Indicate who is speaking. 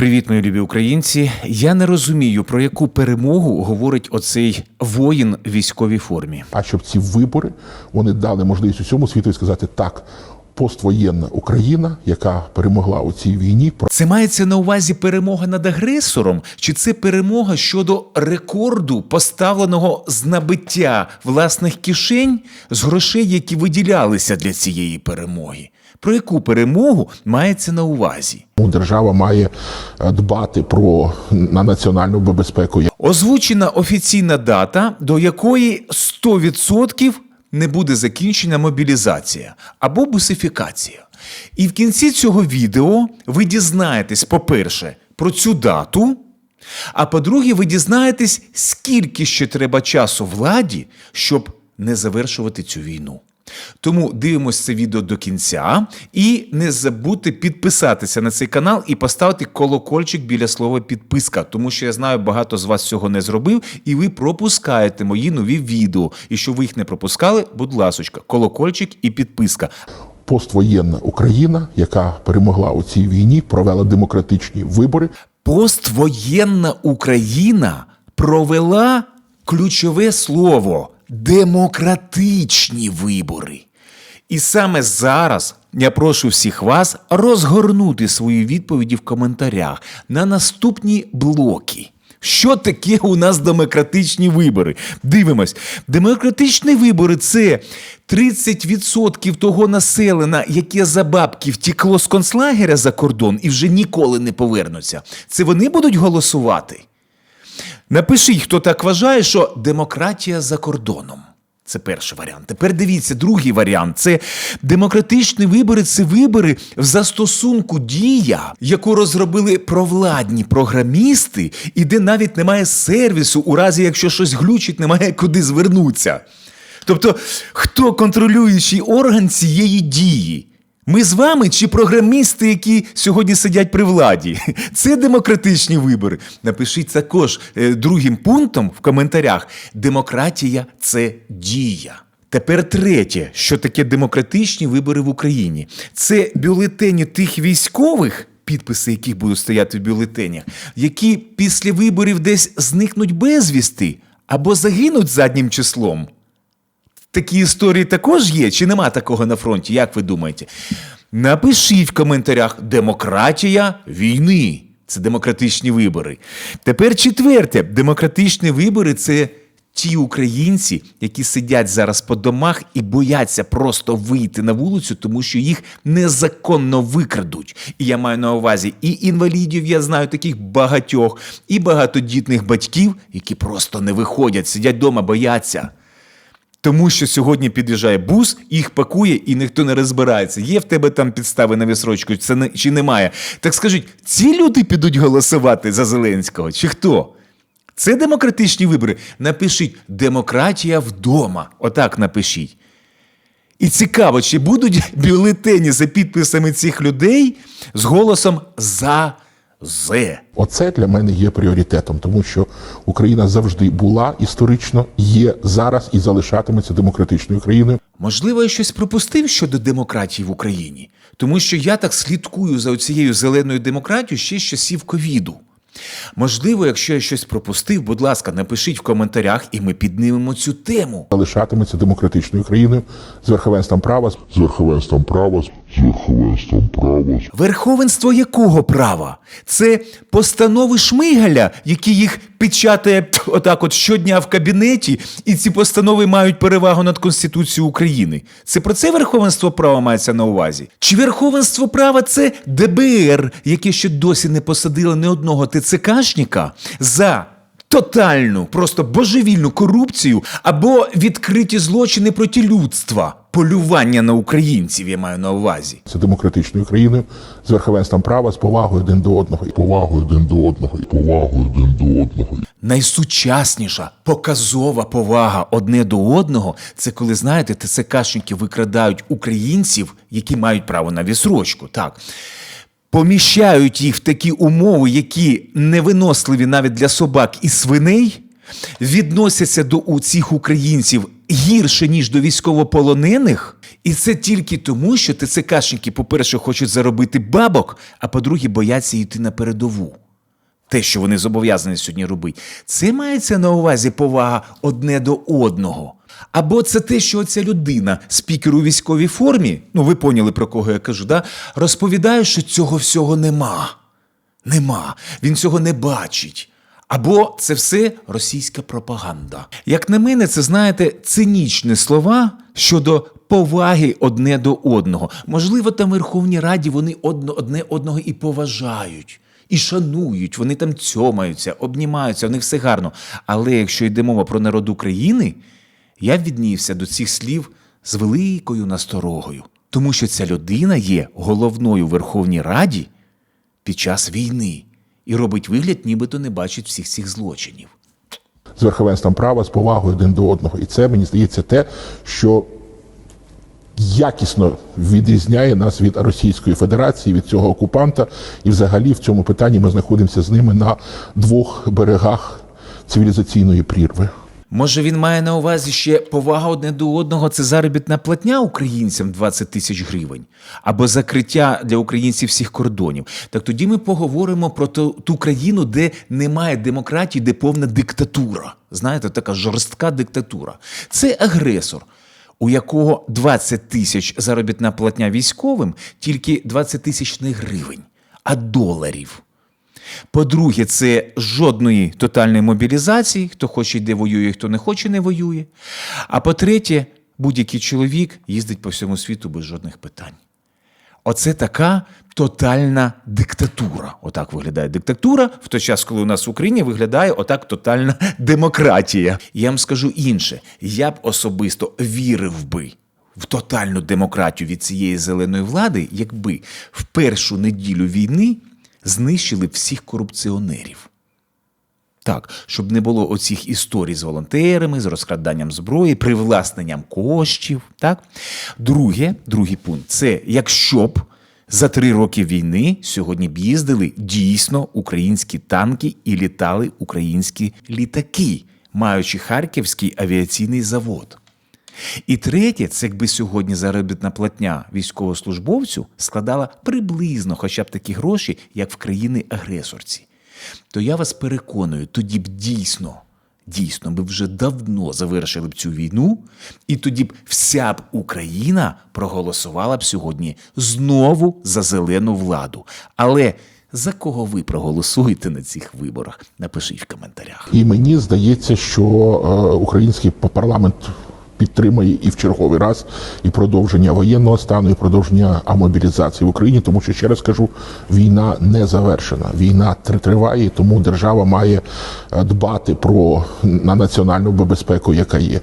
Speaker 1: Привіт, мої любі українці. Я не розумію, про яку перемогу говорить оцей воїн в військовій формі.
Speaker 2: а щоб ці вибори вони дали можливість усьому світу сказати так. Поствоєнна Україна, яка перемогла у цій війні,
Speaker 1: Це мається на увазі перемога над агресором, чи це перемога щодо рекорду, поставленого з набиття власних кишень з грошей, які виділялися для цієї перемоги? Про яку перемогу мається на увазі?
Speaker 2: Держава має е, дбати про на національну безпеку.
Speaker 1: Озвучена офіційна дата, до якої 100% не буде закінчена мобілізація або бусифікація. І в кінці цього відео ви дізнаєтесь, по-перше, про цю дату. А по-друге, ви дізнаєтесь, скільки ще треба часу владі, щоб не завершувати цю війну. Тому дивимося це відео до кінця і не забудьте підписатися на цей канал і поставити колокольчик біля слова підписка, тому що я знаю, багато з вас цього не зробив, і ви пропускаєте мої нові відео. І щоб ви їх не пропускали, будь ласочка, колокольчик і підписка.
Speaker 2: Поствоєнна Україна, яка перемогла у цій війні, провела демократичні вибори.
Speaker 1: Поствоєнна Україна провела ключове слово демократичні вибори. І саме зараз я прошу всіх вас розгорнути свої відповіді в коментарях на наступні блоки. Що таке у нас демократичні вибори? Дивимось. Демократичні вибори це 30% того населення, яке за бабки втекло з концлагеря за кордон і вже ніколи не повернуться. Це вони будуть голосувати? Напишіть, хто так вважає, що демократія за кордоном. Це перший варіант. Тепер дивіться, другий варіант це демократичні вибори. Це вибори в застосунку дія, яку розробили провладні програмісти, і де навіть немає сервісу, у разі якщо щось глючить, немає куди звернутися. Тобто, хто контролюючий орган цієї дії? Ми з вами чи програмісти, які сьогодні сидять при владі? Це демократичні вибори. Напишіть також е, другим пунктом в коментарях: демократія це дія. Тепер третє, що таке демократичні вибори в Україні. Це бюлетені тих військових, підписи яких будуть стояти в бюлетенях, які після виборів десь зникнуть безвісти або загинуть заднім числом. Такі історії також є, чи нема такого на фронті? Як ви думаєте? Напишіть в коментарях демократія війни. Це демократичні вибори. Тепер четверте: демократичні вибори це ті українці, які сидять зараз по домах і бояться просто вийти на вулицю, тому що їх незаконно викрадуть. І я маю на увазі і інвалідів, я знаю таких багатьох, і багатодітних батьків, які просто не виходять, сидять вдома, бояться. Тому що сьогодні під'їжджає бус, їх пакує і ніхто не розбирається. Є в тебе там підстави на вісрочку, це не, чи немає. Так скажіть, ці люди підуть голосувати за Зеленського, чи хто? Це демократичні вибори. Напишіть демократія вдома. Отак напишіть. І цікаво, чи будуть бюлетені за підписами цих людей з голосом за Зе.
Speaker 2: Оце для мене є пріоритетом, тому що Україна завжди була історично, є зараз і залишатиметься демократичною країною.
Speaker 1: Можливо, я щось пропустив щодо демократії в Україні, тому що я так слідкую за цією зеленою демократією ще з часів ковіду. Можливо, якщо я щось пропустив, будь ласка, напишіть в коментарях, і ми піднімемо цю тему.
Speaker 2: Залишатиметься демократичною країною з верховенством права,
Speaker 3: з верховенством права, з верховенством права,
Speaker 1: Верховенство якого права? Це постанови Шмигаля, які їх печатає отак от щодня в кабінеті, і ці постанови мають перевагу над Конституцією України. Це про це верховенство права мається на увазі? Чи верховенство права це ДБР, яке ще досі не посадило ні одного ТЦКшника за тотальну, просто божевільну корупцію або відкриті злочини проти людства, полювання на українців, я маю на увазі.
Speaker 2: це демократичною країною з верховенством права, з повагою один до одного.
Speaker 3: з повагою один до одного, і повагою один до одного.
Speaker 1: Найсучасніша показова повага одне до одного це коли знаєте, ТЦКшники викрадають українців, які мають право на відсрочку. Так. Поміщають їх в такі умови, які невиносливі навіть для собак і свиней. Відносяться до цих українців гірше, ніж до військовополонених. І це тільки тому, що ТЦКшники, по-перше, хочуть заробити бабок, а по-друге, бояться йти на передову. Те, що вони зобов'язані сьогодні робити, це мається на увазі повага одне до одного. Або це те, що ця людина, спікер у військовій формі, ну ви поняли про кого я кажу, да, розповідає, що цього всього нема. Нема. Він цього не бачить. Або це все російська пропаганда. Як на мене, це знаєте цинічні слова щодо поваги одне до одного. Можливо, там Верховній Раді вони одне одного і поважають, і шанують, вони там цьомаються, обнімаються, в них все гарно. Але якщо йде мова про народ України, я віднівся до цих слів з великою насторогою, тому що ця людина є головною Верховній Раді під час війни і робить вигляд, нібито не бачить всіх цих злочинів.
Speaker 2: з верховенством права, з повагою один до одного. І це мені здається те, що якісно відрізняє нас від Російської Федерації, від цього окупанта. І взагалі в цьому питанні ми знаходимося з ними на двох берегах цивілізаційної прірви.
Speaker 1: Може, він має на увазі ще повага одне до одного це заробітна платня українцям 20 тисяч гривень, або закриття для українців всіх кордонів. Так тоді ми поговоримо про ту, ту країну, де немає демократії, де повна диктатура. Знаєте, така жорстка диктатура. Це агресор, у якого 20 тисяч заробітна платня військовим, тільки 20 тисяч не гривень, а доларів. По-друге, це жодної тотальної мобілізації, хто хоче йде воює, хто не хоче, не воює. А по-третє, будь-який чоловік їздить по всьому світу без жодних питань. Оце така тотальна диктатура. Отак виглядає диктатура, в той час, коли у нас в Україні виглядає отак тотальна демократія. Я вам скажу інше: я б особисто вірив би в тотальну демократію від цієї зеленої влади, якби в першу неділю війни знищили всіх корупціонерів. Так, щоб не було оцих історій з волонтерами, з розкраданням зброї, привласненням коштів. Так? Друге, другий пункт це якщо б за три роки війни сьогодні б їздили дійсно українські танки і літали українські літаки, маючи Харківський авіаційний завод. І третє, це якби сьогодні заробітна платня військовослужбовцю складала приблизно хоча б такі гроші, як в країни-агресорці. То я вас переконую, тоді б дійсно, дійсно, ми вже давно завершили б цю війну, і тоді б вся б Україна проголосувала б сьогодні знову за зелену владу. Але за кого ви проголосуєте на цих виборах? Напишіть в коментарях.
Speaker 2: І мені здається, що е, український парламент підтримає і в черговий раз і продовження воєнного стану, і продовження мобілізації в Україні, тому що ще раз кажу, війна не завершена. Війна тр- триває, тому держава має е, дбати про на національну безпеку, яка є.